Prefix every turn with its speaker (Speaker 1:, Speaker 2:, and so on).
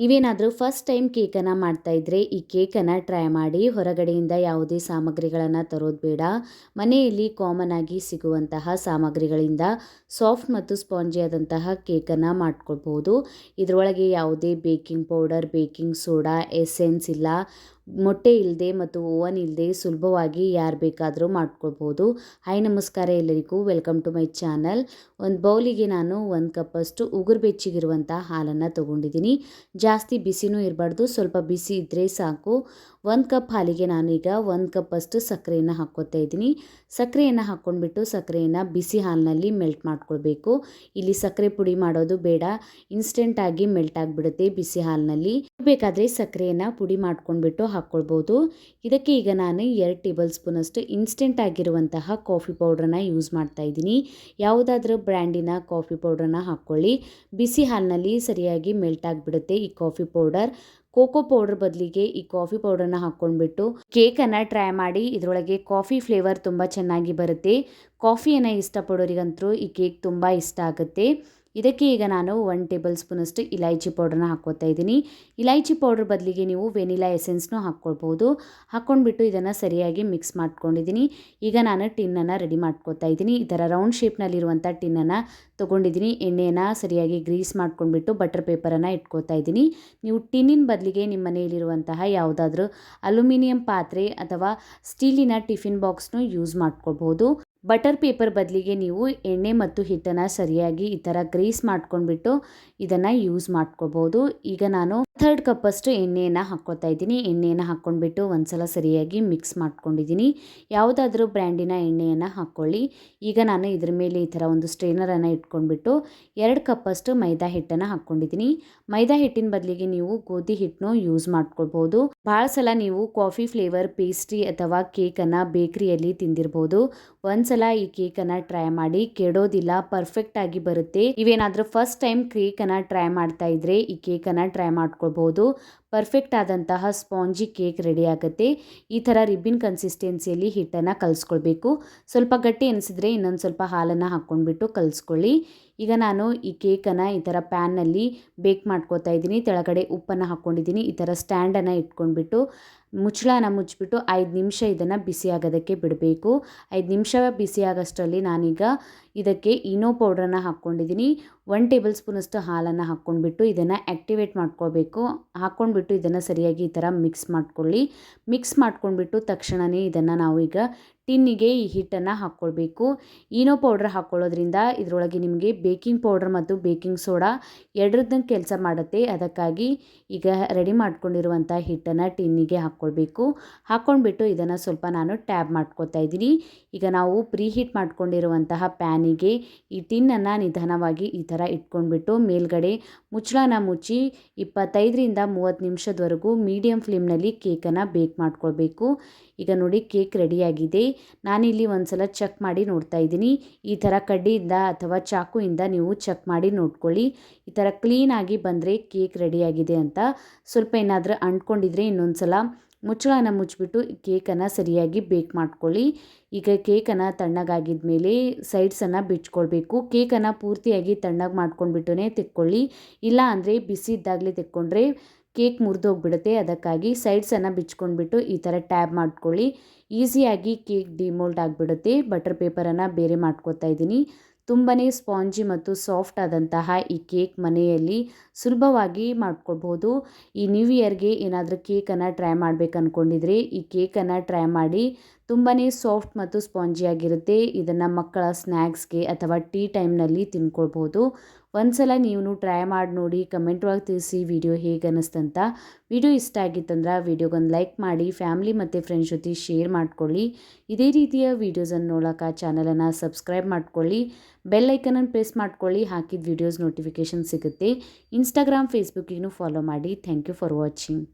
Speaker 1: ನೀವೇನಾದರೂ first time ಕೇಕನ್ನು ಮಾಡ್ತಾಯಿದ್ರೆ ಈ ಕೇಕನ್ನು ಟ್ರೈ ಮಾಡಿ ಹೊರಗಡೆಯಿಂದ ಯಾವುದೇ ಸಾಮಗ್ರಿಗಳನ್ನು ತರೋದು ಬೇಡ. ಮನೆಯಲ್ಲಿ ಕಾಮನ್ ಆಗಿ ಸಿಗುವಂತಹ ಸಾಮಗ್ರಿಗಳಿಂದ ಸಾಫ್ಟ್ ಮತ್ತು ಸ್ಪಾಂಜಿ ಆದಂತಹ ಕೇಕನ್ನು ಮಾಡ್ಕೊಳ್ಬೋದು ಇದರೊಳಗೆ ಯಾವುದೇ baking powder baking soda essence ಇಲ್ಲ. ಮೊಟ್ಟೆ ಇಲ್ಲದೆ ಮತ್ತು ಓವನ್ ಇಲ್ಲದೆ ಸುಲಭವಾಗಿ ಯಾರು ಬೇಕಾದರೂ ಮಾಡ್ಕೊಳ್ಬೋದು. ಹಾಯ್ ನಮಸ್ಕಾರ ಎಲ್ಲರಿಗೂ. ವೆಲ್ಕಮ್ ಟು ಮೈ ಚಾನಲ್ ಒಂದು ಬೌಲಿಗೆ ನಾನು ಒಂದು ಕಪ್ಪಷ್ಟು ಉಗುರು ಬೆಚ್ಚಿಗಿರುವಂಥ ಹಾಲನ್ನು ತೊಗೊಂಡಿದ್ದೀನಿ. ಜಾಸ್ತಿ ಬಿಸಿನೂ ಇರಬಾರ್ದು, ಸ್ವಲ್ಪ ಬಿಸಿ ಇದ್ದರೆ ಸಾಕು. ಒಂದು ಕಪ್ ಹಾಲಿಗೆ ನಾನೀಗ ಒಂದು ಕಪ್ಪಷ್ಟು ಸಕ್ಕರೆಯನ್ನು ಹಾಕ್ಕೊತಾ ಇದ್ದೀನಿ. ಸಕ್ಕರೆಯನ್ನು ಹಾಕ್ಕೊಂಡ್ಬಿಟ್ಟು ಸಕ್ಕರೆಯನ್ನು ಬಿಸಿ ಹಾಲಿನಲ್ಲಿ ಮೆಲ್ಟ್ ಮಾಡ್ಕೊಳ್ಬೇಕು. ಇಲ್ಲಿ ಸಕ್ಕರೆ ಪುಡಿ ಮಾಡೋದು ಬೇಡ ಇನ್ಸ್ಟೆಂಟಾಗಿ ಮೆಲ್ಟ್ ಆಗಿಬಿಡುತ್ತೆ ಬಿಸಿ ಹಾಲಿನಲ್ಲಿ. ಬೇಕಾದರೆ ಸಕ್ಕರೆಯನ್ನು ಪುಡಿ ಮಾಡ್ಕೊಂಡ್ಬಿಟ್ಟು ಹಾಕ್ಕೊಳ್ಬೋದು. ಇದಕ್ಕೆ ಈಗ ನಾನು ಎರಡು ಟೇಬಲ್ ಸ್ಪೂನಷ್ಟು ಇನ್ಸ್ಟೆಂಟ್ ಆಗಿರುವಂತಹ ಕಾಫಿ ಪೌಡ್ರನ್ನ ಯೂಸ್ ಮಾಡ್ತಾ ಇದ್ದೀನಿ. ಯಾವುದಾದ್ರೂ ಬ್ರ್ಯಾಂಡಿನ ಕಾಫಿ ಪೌಡ್ರನ್ನ ಹಾಕ್ಕೊಳ್ಳಿ. ಬಿಸಿ ಹಾಲಿನಲ್ಲಿ ಸರಿಯಾಗಿ ಮೆಲ್ಟ್ ಆಗಿಬಿಡುತ್ತೆ ಈ ಕಾಫಿ ಪೌಡರ್. ಕೋಕೋ ಪೌಡರ್ ಬದಲಿಗೆ ಈ ಕಾಫಿ ಪೌಡರ್ನ ಹಾಕ್ಕೊಂಡ್ಬಿಟ್ಟು ಕೇಕನ್ನು ಟ್ರೈ ಮಾಡಿ. ಇದರೊಳಗೆ ಕಾಫಿ ಫ್ಲೇವರ್ ತುಂಬ ಚೆನ್ನಾಗಿ ಬರುತ್ತೆ. ಕಾಫಿಯನ್ನು ಇಷ್ಟಪಡೋರಿಗಂತೂ ಈ ಕೇಕ್ ತುಂಬ ಇಷ್ಟ ಆಗುತ್ತೆ. ಇದಕ್ಕೆ ಈಗ ನಾನು ಒನ್ ಟೇಬಲ್ ಸ್ಪೂನಷ್ಟು ಇಲೈಚಿ ಪೌಡ್ರನ್ನ ಹಾಕ್ಕೋತಾ ಇದ್ದೀನಿ. ಇಲೈಚಿ ಪೌಡ್ರ್ ಬದಲಿಗೆ ನೀವು ವೆನಿಲಾ ಎಸೆನ್ಸ್ನು ಹಾಕ್ಕೊಳ್ಬೋದು. ಹಾಕ್ಕೊಂಡ್ಬಿಟ್ಟು ಇದನ್ನು ಸರಿಯಾಗಿ ಮಿಕ್ಸ್ ಮಾಡ್ಕೊಂಡಿದ್ದೀನಿ. ಈಗ ನಾನು ಟಿನ್ನನ್ನು ರೆಡಿ ಮಾಡ್ಕೋತಾ ಇದ್ದೀನಿ. ಈ ಥರ ರೌಂಡ್ ಶೇಪ್ನಲ್ಲಿರುವಂಥ ಟಿನ್ನನ್ನು ತೊಗೊಂಡಿದ್ದೀನಿ. ಎಣ್ಣೆಯನ್ನು ಸರಿಯಾಗಿ ಗ್ರೀಸ್ ಮಾಡ್ಕೊಂಡ್ಬಿಟ್ಟು ಬಟರ್ ಪೇಪರನ್ನು ಇಟ್ಕೋತಾ ಇದ್ದೀನಿ. ನೀವು ಟಿನ್ನಿನ ಬದಲಿಗೆ ನಿಮ್ಮ ಮನೆಯಲ್ಲಿರುವಂತಹ ಯಾವುದಾದ್ರೂ ಅಲ್ಯೂಮಿನಿಯಂ ಪಾತ್ರೆ ಅಥವಾ ಸ್ಟೀಲಿನ ಟಿಫಿನ್ ಬಾಕ್ಸ್ನೂ ಯೂಸ್ ಮಾಡ್ಕೊಳ್ಬೋದು. ಬಟರ್ ಪೇಪರ್ ಬದಲಿಗೆ ನೀವು ಎಣ್ಣೆ ಮತ್ತು ಹಿಟ್ಟನ್ನು ಸರಿಯಾಗಿ ಈ ಥರ ಗ್ರೀಸ್ ಮಾಡ್ಕೊಂಡ್ಬಿಟ್ಟು ಇದನ್ನು ಯೂಸ್ ಮಾಡ್ಕೋಬೋದು. ಈಗ ನಾನು ಥರ್ಡ್ ಕಪ್ಪಷ್ಟು ಎಣ್ಣೆಯನ್ನು ಹಾಕ್ಕೋತಾ ಇದ್ದೀನಿ. ಎಣ್ಣೆಯನ್ನು ಹಾಕ್ಕೊಂಡ್ಬಿಟ್ಟು ಒಂದ್ಸಲ ಸರಿಯಾಗಿ ಮಿಕ್ಸ್ ಮಾಡ್ಕೊಂಡಿದ್ದೀನಿ. ಯಾವುದಾದ್ರೂ ಬ್ರ್ಯಾಂಡಿನ ಎಣ್ಣೆಯನ್ನು ಹಾಕ್ಕೊಳ್ಳಿ. ಈಗ ನಾನು ಇದ್ರ ಮೇಲೆ ಈ ಥರ ಒಂದು ಸ್ಟ್ರೈನರನ್ನು ಇಟ್ಕೊಂಡ್ಬಿಟ್ಟು ಎರಡು ಕಪ್ಪಷ್ಟು ಮೈದಾ ಹಿಟ್ಟನ್ನು ಹಾಕ್ಕೊಂಡಿದ್ದೀನಿ. ಮೈದಾ ಹಿಟ್ಟಿನ ಬದಲಿಗೆ ನೀವು ಗೋಧಿ ಹಿಟ್ಟನ್ನು ಯೂಸ್ ಮಾಡ್ಕೊಳ್ಬೋದು ಭಾಳ ಸಲ ನೀವು ಕಾಫಿ ಫ್ಲೇವರ್ ಪೇಸ್ಟ್ರಿ ಅಥವಾ ಕೇಕನ್ನು ಬೇಕ್ರಿಯಲ್ಲಿ ತಿಂದಿರ್ಬೋದು. ಒಂದ್ಸಲ ಈ ಕೇಕನ್ನು ಟ್ರೈ ಮಾಡಿ ಕೆಡೋದಿಲ್ಲ, ಪರ್ಫೆಕ್ಟ್ ಆಗಿ ಬರುತ್ತೆ. ಇವೇನಾದರೂ ಫಸ್ಟ್ ಟೈಮ್ ಕೇಕನ್ನು ಟ್ರೈ ಮಾಡ್ತಾ ಇದ್ರೆ ಈ ಕೇಕನ್ನು ಟ್ರೈ ಮಾಡ್ಕೊಳ್ಬೋದು. ಪರ್ಫೆಕ್ಟ್ ಆದಂತಹ ಸ್ಪಾಂಜಿ ಕೇಕ್ ರೆಡಿ ಆಗುತ್ತೆ. ಈ ಥರ ರಿಬ್ಬಿನ್ ಕನ್ಸಿಸ್ಟೆನ್ಸಿಯಲ್ಲಿ ಹಿಟ್ಟನ್ನು ಕಲಿಸ್ಕೊಳ್ಬೇಕು. ಸ್ವಲ್ಪ ಗಟ್ಟಿ ಅನಿಸಿದ್ರೆ ಇನ್ನೊಂದು ಸ್ವಲ್ಪ ಹಾಲನ್ನು ಹಾಕ್ಕೊಂಡ್ಬಿಟ್ಟು ಕಲಿಸ್ಕೊಳ್ಳಿ. ಈಗ ನಾನು ಈ ಕೇಕನ್ನು ಈ ಥರ ಪ್ಯಾನ್ನಲ್ಲಿ ಬೇಕ್ ಮಾಡ್ಕೋತಾ ಇದ್ದೀನಿ. ತೆಳಗಡೆ ಉಪ್ಪನ್ನು ಹಾಕ್ಕೊಂಡಿದ್ದೀನಿ ಈ ಥರ ಸ್ಟ್ಯಾಂಡನ್ನು ಇಟ್ಕೊಂಡ್ಬಿಟ್ಟು ಮುಚ್ಚಳನ ಮುಚ್ಚಿಬಿಟ್ಟು ಐದು ನಿಮಿಷ ಇದನ್ನು ಬಿಸಿಯಾಗೋದಕ್ಕೆ ಬಿಡಬೇಕು. ಐದು ನಿಮಿಷ ಬಿಸಿ ಆಗೋಷ್ಟರಲ್ಲಿ ನಾನೀಗ ಇದಕ್ಕೆ ಇನೋ ಪೌಡ್ರನ್ನ ಹಾಕ್ಕೊಂಡಿದ್ದೀನಿ. ಒನ್ ಟೇಬಲ್ ಸ್ಪೂನಷ್ಟು ಹಾಲನ್ನು ಹಾಕ್ಕೊಂಡ್ಬಿಟ್ಟು ಇದನ್ನು ಆ್ಯಕ್ಟಿವೇಟ್ ಮಾಡ್ಕೊಳ್ಬೇಕು. ಹಾಕ್ಕೊಂಡ್ಬಿಟ್ಟು ಇದನ್ನು ಸರಿಯಾಗಿ ಈ ಥರ ಮಿಕ್ಸ್ ಮಾಡ್ಕೊಳ್ಳಿ. ಮಿಕ್ಸ್ ಮಾಡ್ಕೊಂಡ್ಬಿಟ್ಟು ತಕ್ಷಣವೇ ಇದನ್ನು ನಾವು ಈಗ ಟಿನ್ನಿಗೆ ಈ ಹಿಟ್ಟನ್ನು ಹಾಕ್ಕೊಳ್ಬೇಕು. ಈನೋ ಪೌಡ್ರ್ ಹಾಕ್ಕೊಳ್ಳೋದ್ರಿಂದ ಇದರೊಳಗೆ ನಿಮಗೆ ಬೇಕಿಂಗ್ ಪೌಡ್ರ್ ಮತ್ತು ಬೇಕಿಂಗ್ ಸೋಡಾ ಎರಡರದ್ದು ಕೆಲಸ ಮಾಡುತ್ತೆ. ಅದಕ್ಕಾಗಿ ಈಗ ರೆಡಿ ಮಾಡ್ಕೊಂಡಿರುವಂಥ ಹಿಟ್ಟನ್ನು ಟಿನ್ನಿಗೆ ಹಾಕ್ಕೊಳ್ಬೇಕು. ಹಾಕ್ಕೊಂಡ್ಬಿಟ್ಟು ಇದನ್ನು ಸ್ವಲ್ಪ ನಾನು ಟ್ಯಾಬ್ ಮಾಡ್ಕೊತಾ ಇದ್ದೀನಿ. ಈಗ ನಾವು ಪ್ರೀ ಹೀಟ್ ಮಾಡ್ಕೊಂಡಿರುವಂತಹ ಪ್ಯಾನಿಗೆ ಈ ಟಿನ್ನನ್ನು ನಿಧಾನವಾಗಿ ಈ ಥರ ಇಟ್ಕೊಂಡ್ಬಿಟ್ಟು ಮೇಲ್ಗಡೆ ಮುಚ್ಚಳನ ಮುಚ್ಚಿ ಇಪ್ಪತ್ತೈದರಿಂದ ಮೂವತ್ತು ನಿಮಿಷದವರೆಗೂ ಮೀಡಿಯಂ ಫ್ಲೇಮ್ನಲ್ಲಿ ಕೇಕನ್ನು ಬೇಕ್ ಮಾಡ್ಕೊಳ್ಬೇಕು. ಈಗ ನೋಡಿ ಕೇಕ್ ರೆಡಿಯಾಗಿದೆ. ನಾನಿಲ್ಲಿ ಒಂದು ಸಲ ಚೆಕ್ ಮಾಡಿ ನೋಡ್ತಾ ಇದ್ದೀನಿ. ಈ ಥರ ಕಡ್ಡಿಯಿಂದ ಅಥವಾ ಚಾಕುಯಿಂದ ನೀವು ಚೆಕ್ ಮಾಡಿ ನೋಡ್ಕೊಳ್ಳಿ. ಈ ಥರ ಕ್ಲೀನಾಗಿ ಬಂದರೆ ಕೇಕ್ ರೆಡಿಯಾಗಿದೆ ಅಂತ. ಸ್ವಲ್ಪ ಏನಾದರೂ ಅಂಟ್ಕೊಂಡಿದ್ರೆ ಇನ್ನೊಂದು ಸಲ ಮುಚ್ಚಳನ ಮುಚ್ಚಿಬಿಟ್ಟು ಕೇಕನ್ನು ಸರಿಯಾಗಿ ಬೇಕ್ ಮಾಡ್ಕೊಳ್ಳಿ. ಈಗ ಕೇಕನ್ನು ತಣ್ಣಗಾಗಿದ ಮೇಲೆ ಸೈಡ್ಸನ್ನು ಬಿಚ್ಕೊಳ್ಬೇಕು. ಕೇಕನ್ನು ಪೂರ್ತಿಯಾಗಿ ತಣ್ಣಗೆ ಮಾಡ್ಕೊಂಡ್ಬಿಟ್ಟೇ ತೆಕ್ಕೊಳ್ಳಿ. ಇಲ್ಲ ಅಂದರೆ ಬಿಸಿ ಇದ್ದಾಗಲೇ ತೆಕ್ಕೊಂಡ್ರೆ ಕೇಕ್ ಮುರಿದೋಗ್ಬಿಡುತ್ತೆ. ಅದಕ್ಕಾಗಿ ಸೈಡ್ಸನ್ನು ಬಿಚ್ಕೊಂಡ್ಬಿಟ್ಟು ಈ ಥರ ಟ್ಯಾಬ್ ಮಾಡ್ಕೊಳ್ಳಿ. ಈಸಿಯಾಗಿ ಕೇಕ್ ಡಿಮೋಲ್ಡ್ ಆಗಿಬಿಡುತ್ತೆ. ಬಟರ್ ಪೇಪರನ್ನು ಬೇರೆ ಮಾಡ್ಕೊತಾ ಇದ್ದೀನಿ. ತುಂಬಾ ಸ್ಪಾಂಜಿ ಮತ್ತು ಸಾಫ್ಟ್ ಆದಂತಹ ಈ ಕೇಕ್ ಮನೆಯಲ್ಲಿ ಸುಲಭವಾಗಿ ಮಾಡ್ಕೊಳ್ಬೋದು ಈ ನ್ಯೂ ಇಯರ್ಗೆ ಏನಾದರೂ ಕೇಕನ್ನು ಟ್ರೈ ಮಾಡಬೇಕು ಅಂದ್ಕೊಂಡಿದ್ರೆ ಈ ಕೇಕನ್ನು ಟ್ರೈ ಮಾಡಿ. ತುಂಬಾ ಸಾಫ್ಟ್ ಮತ್ತು ಸ್ಪಾಂಜಿಯಾಗಿರುತ್ತೆ ಇದನ್ನು ಮಕ್ಕಳ ಸ್ನ್ಯಾಕ್ಸ್ಗೆ ಅಥವಾ ಟೀ ಟೈಮ್ನಲ್ಲಿ ತಿನ್ಕೊಳ್ಬೋದು ಒಂದ್ಸಲ ನೀವು ಟ್ರೈ ಮಾಡಿ ನೋಡಿ, ಕಮೆಂಟ್ ಒಳಗೆ ತಿಳಿಸಿ ವಿಡಿಯೋ ಹೇಗೆ ಅನ್ನಿಸ್ತಂತ ವಿಡಿಯೋ ಇಷ್ಟ ಆಗಿತ್ತಂದ್ರೆ ವಿಡಿಯೋಗೊಂದು ಲೈಕ್ ಮಾಡಿ, ಫ್ಯಾಮ್ಲಿ ಮತ್ತು ಫ್ರೆಂಡ್ಸ್ ಜೊತೆ ಶೇರ್ ಮಾಡ್ಕೊಳ್ಳಿ. ಇದೇ ರೀತಿಯ ವೀಡಿಯೋಸನ್ನು ನೋಡೋಕೆ ಚಾನಲನ್ನು ಸಬ್ಸ್ಕ್ರೈಬ್ ಮಾಡ್ಕೊಳ್ಳಿ. ಬೆಲ್ ಐಕನನ್ನು ಪ್ರೆಸ್ ಮಾಡ್ಕೊಳ್ಳಿ, ಹಾಕಿದ ವಿಡಿಯೋಸ್ ನೋಟಿಫಿಕೇಷನ್ ಸಿಗುತ್ತೆ. ಇನ್ಸ್ಟಾಗ್ರಾಮ್ ಫೇಸ್ಬುಕ್ಕಿಗೂ ಫಾಲೋ ಮಾಡಿ. Thank you for watching.